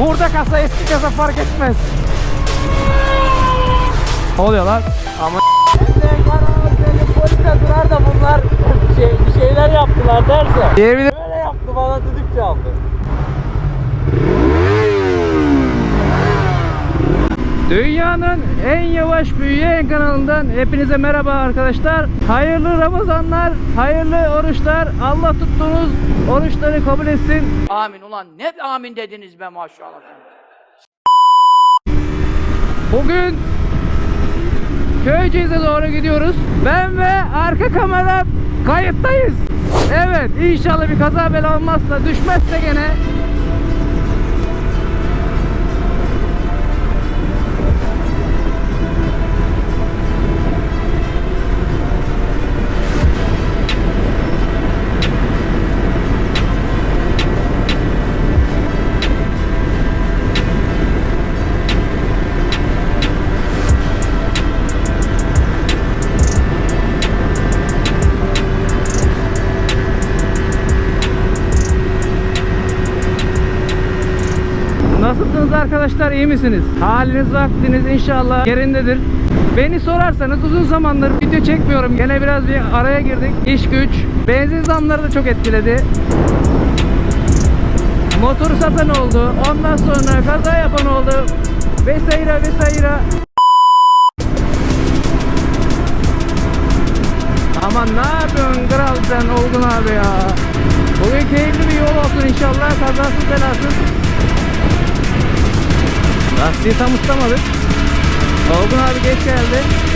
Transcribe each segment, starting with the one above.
Burada kasa eski kasa fark etmez. Ne oluyor lan? Ama Polise durar da bunlar şey, bir şeyler yaptılar derse. diyebilir. Böyle yaptı bana düdük çaldı. Dünyanın en yavaş büyüyen kanalından hepinize merhaba arkadaşlar. Hayırlı Ramazanlar, hayırlı oruçlar. Allah tuttuğunuz oruçları kabul etsin. Amin ulan ne amin dediniz be maşallah. Bugün Köyceğiz'e doğru gidiyoruz. Ben ve arka kamera kayıttayız. Evet inşallah bir kaza bela olmazsa düşmezse gene arkadaşlar iyi misiniz? Haliniz vaktiniz inşallah yerindedir. Beni sorarsanız uzun zamandır video çekmiyorum. Gene biraz bir araya girdik. İş güç. Benzin zamları da çok etkiledi. Motoru satan oldu. Ondan sonra kaza yapan oldu. Vesaire vesaire. Aman ne yapıyorsun kral sen Olgun abi ya. Bugün keyifli bir yol olsun inşallah. Kazasız belasız. Lastiği tam ıslamadık. Olgun abi geç geldi.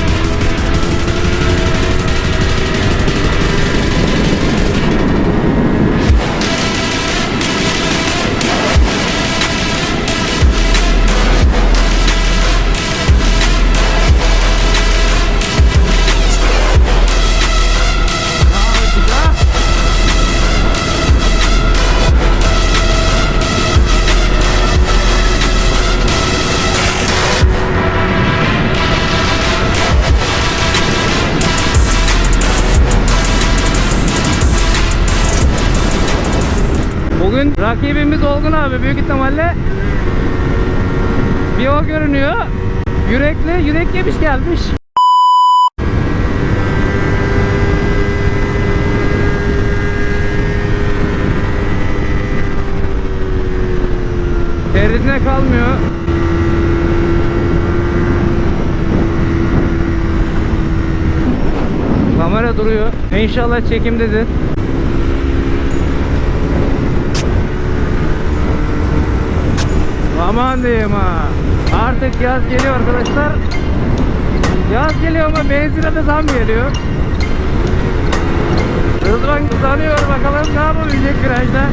Rakibimiz Olgun abi büyük ihtimalle bir o görünüyor. Yürekli, yürek yemiş gelmiş. Teridine kalmıyor. Kamera duruyor. İnşallah çekimdedir. Aman diyeyim ha. Artık yaz geliyor arkadaşlar. Yaz geliyor ama benzine de zam geliyor. Rıdvan hızlanıyor bakalım ne yapabilecek virajda.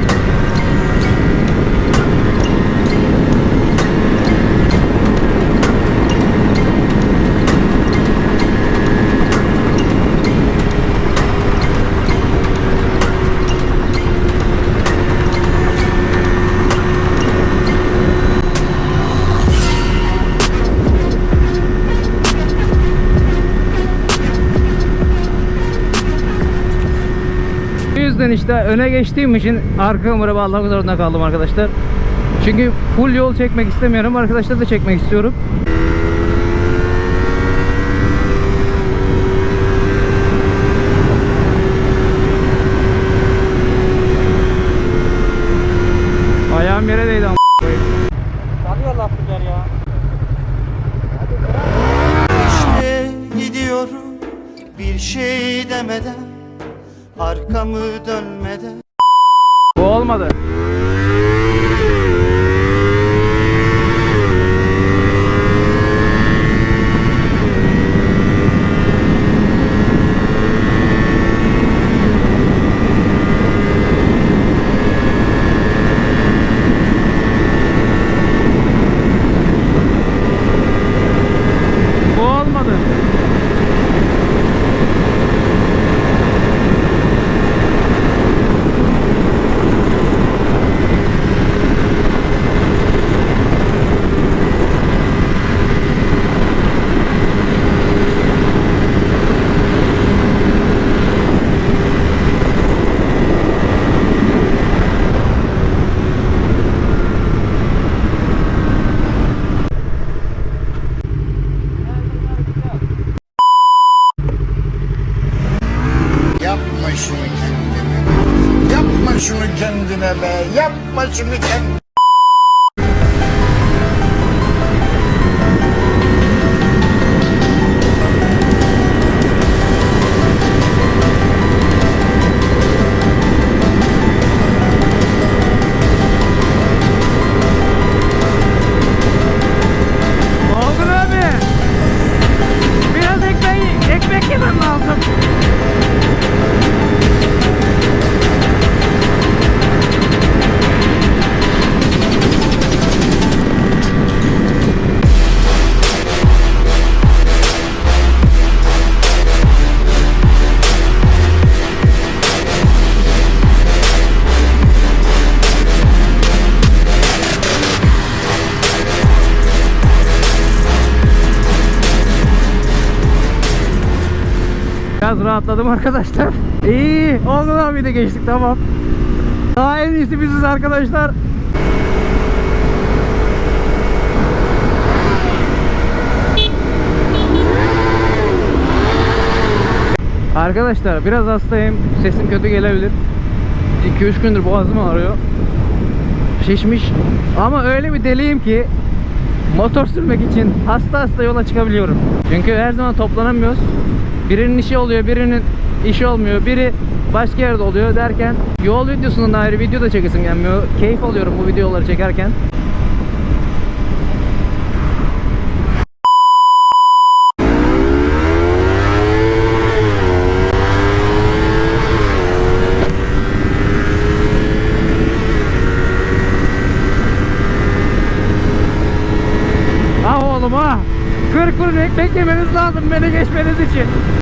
Yüzden işte öne geçtiğim için arka kamera bağlamak zorunda kaldım arkadaşlar. Çünkü full yol çekmek istemiyorum. Arkadaşlar da çekmek istiyorum. Rahatladım arkadaşlar. İyi. Olgun abi de geçtik tamam. Daha en iyisi biziz arkadaşlar. Arkadaşlar biraz hastayım. Sesim kötü gelebilir. 2-3 gündür boğazım ağrıyor. Şişmiş. Ama öyle bir deliyim ki motor sürmek için hasta hasta yola çıkabiliyorum. Çünkü her zaman toplanamıyoruz. Birinin işi oluyor, birinin işi olmuyor. Biri başka yerde oluyor derken yol videosundan ayrı video da çekesim gelmiyor. Keyif alıyorum bu videoları çekerken. Ah oğlum ah. 40 kuruş ekmek yemeniz lazım beni geçmeniz için.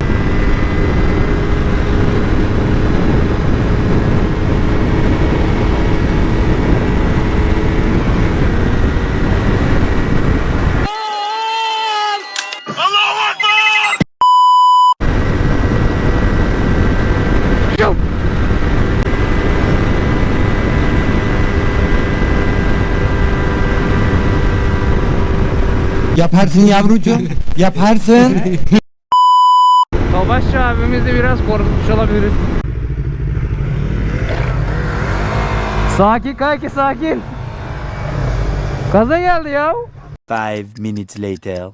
Yaparsın yavrucuğum. Yaparsın. Tobaşçı abimizi biraz korkutmuş olabiliriz. Sakin kanki sakin. Kaza geldi ya. Five minutes later.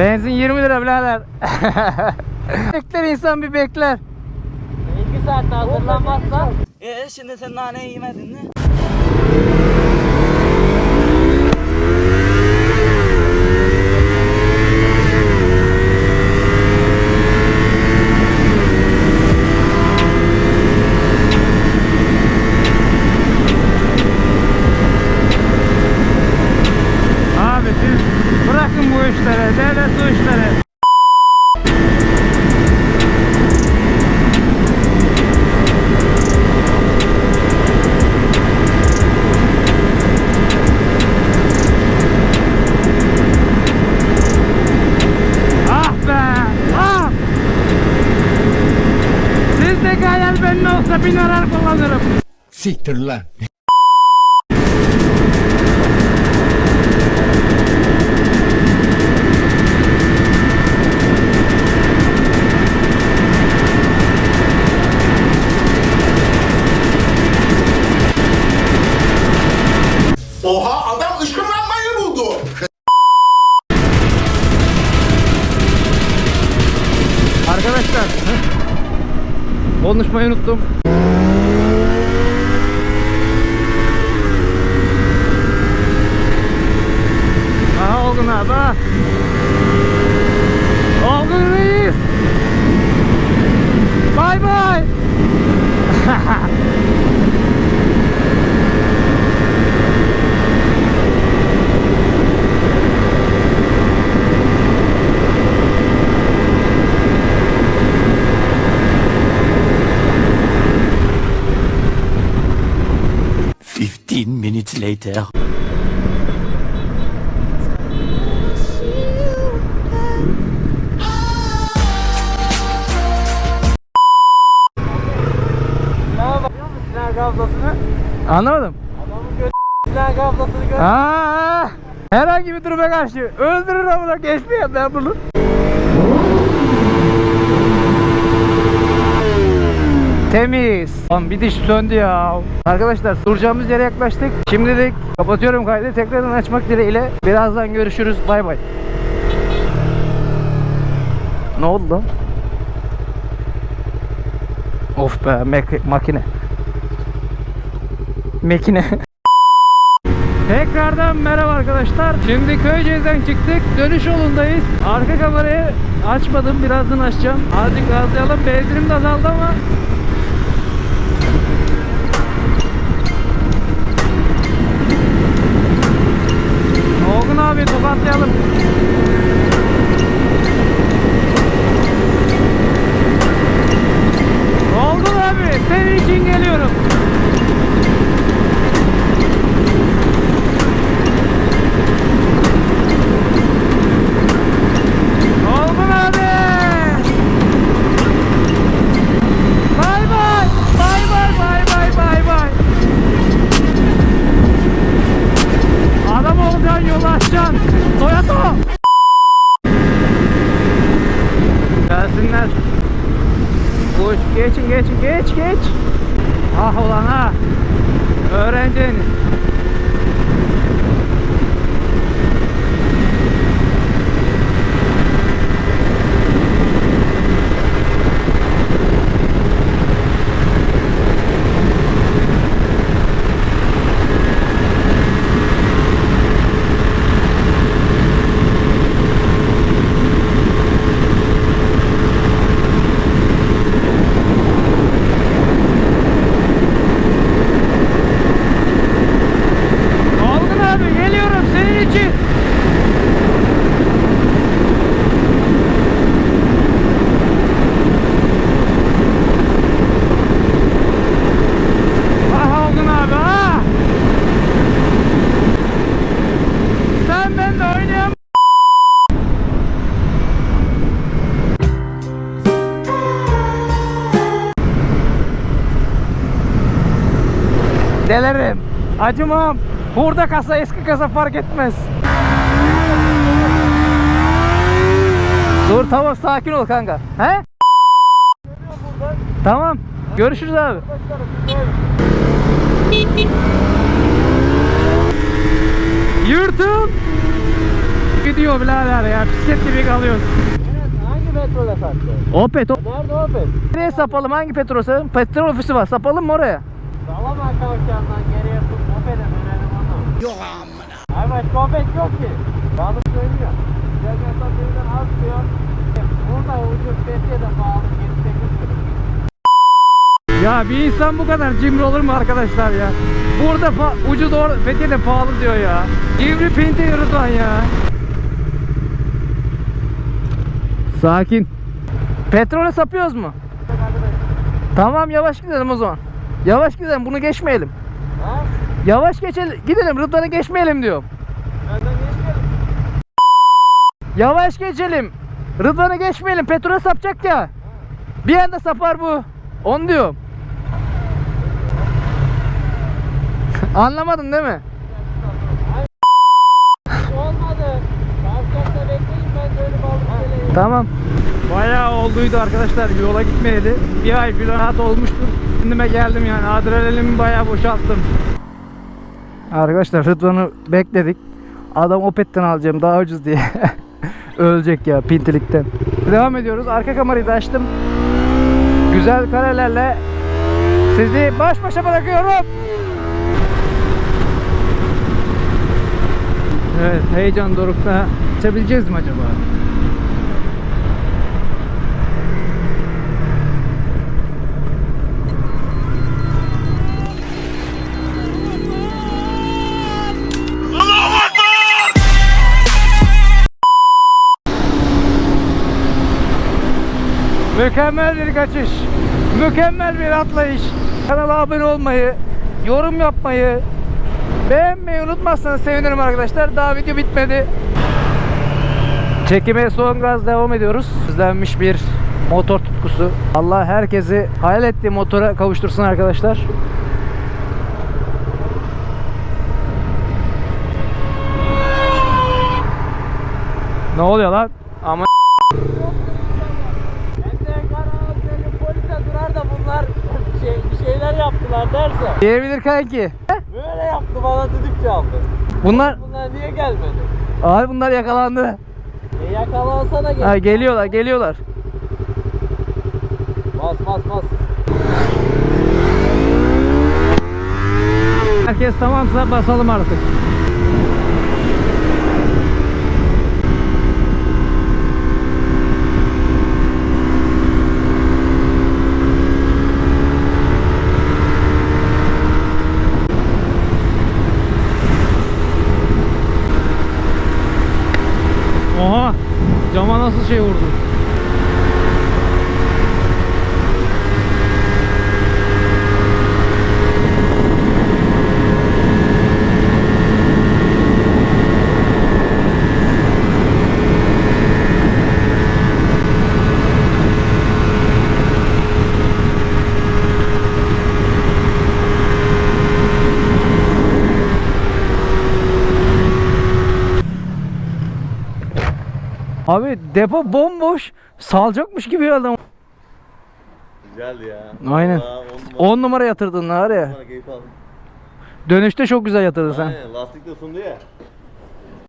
Benzin 20 lira birader. bekler insan bir bekler. İki saatte hazırlanmazsa Ee şimdi sen naneyi yemedin mi? Lan. Oha adam ışınlanmayı buldu. Arkadaşlar konuşmayı unuttum. Aha Olgun abi ha. Olgun reis. Bay bay. Fifteen silah kablasını Anlamadım. adamın kablasını gör. Aa, herhangi bir duruma karşı öldürür amına geçmiyor ben bunu. Temiz. Lan bir diş söndü ya. Arkadaşlar duracağımız yere yaklaştık. Şimdilik kapatıyorum kaydı. Tekrardan açmak dileğiyle. Birazdan görüşürüz. Bay bay. Ne oldu lan? Of be mek- makine. Tekrardan merhaba arkadaşlar. Şimdi Köyceğiz'den çıktık. Dönüş yolundayız. Arka kamerayı açmadım. Birazdan açacağım. Azıcık gazlayalım. Benzinim de azaldı ama abi tokatlayalım. Oldu abi senin için geliyorum. Olgun abi. Bay bay. Bay bay bay bay bay bay. Adam olacaksın yol açacaksın. Toyota. Gelsinler. Uç geçin geçin geç geç. Ah ulan ha. Öğrenciniz. Olgun abi geliyorum senin için. Ah Olgun abi ah. Sen benimle oynayam. Delerim. Acımam. Burada kasa eski kasa fark etmez. Dur tamam sakin ol kanka. He? Tamam. Görüşürüz abi. Yırtın. Gidiyor birader ya. Bisiklet gibi kalıyoruz. Hangi petrole sattı? Opet. o- Nerede o pet? Nereye sapalım? Hangi petrol sapalım? Petrol ofisi var. Sapalım mı oraya? Sağlam arkadaşlarından geriye tut. Yok amına. Başka moped yok ki. Balık söylüyor. Güzel mesafeden az diyor. Burada ucuz pahalı 28 lira. Ya bir insan bu kadar cimri olur mu arkadaşlar ya? Burada ucuz or Fethiye'de pahalı diyor ya. Cimri pinti Rıdvan ya. Sakin. Petrole sapıyoruz mu? Tamam yavaş gidelim o zaman. Yavaş gidelim bunu geçmeyelim. Ha? Yavaş geçelim gidelim Rıdvan'ı geçmeyelim diyorum. Benden geçmeyelim. Yavaş geçelim. Rıdvan'ı geçmeyelim petrole sapacak ya. Bir anda sapar bu. On diyorum. Anlamadın değil mi? Olmadı. Kavşakta bekleyin ben balık geleyim. Tamam. Bayağı olduydu arkadaşlar yola gitmeyeli. Bir ay bir rahat olmuştur. Kendime geldim yani adrenalimi bayağı boşalttım. Arkadaşlar Rıdvan'ı bekledik. Adam Opet'ten alacağım daha ucuz diye. Ölecek ya pintilikten. Devam ediyoruz. Arka kamerayı da açtım. Güzel karelerle sizi baş başa bırakıyorum. Evet heyecan dorukta. Geçebileceğiz mi acaba? Mükemmel bir kaçış. Mükemmel bir atlayış. Kanala abone olmayı, yorum yapmayı, beğenmeyi unutmazsanız sevinirim arkadaşlar. Daha video bitmedi. Çekime son gaz devam ediyoruz. Düzlenmiş bir motor tutkusu. Allah herkesi hayal ettiği motora kavuştursun arkadaşlar. Ne oluyor lan? Ama Ben de Karadeniz'de polise durar da bunlar şey, bir yaptılar derse. diyebilir kanki. Böyle yaptı bana düdük çaldı. Bunlar Bunlar niye gelmedi? abi bunlar yakalandı. E yakalansana gel. Ha, geliyorlar, geliyorlar. Bas bas bas. Herkes tamamsa basalım artık. cama nasıl şey vurdu? Abi depo bomboş. Salacakmış gibi adam. Güzel ya. Aynen. Vallahi on numara 10 numara yatırdın var ya. keyif aldım. Dönüşte çok güzel yatırdın sen. Aynen lastik de sundu ya.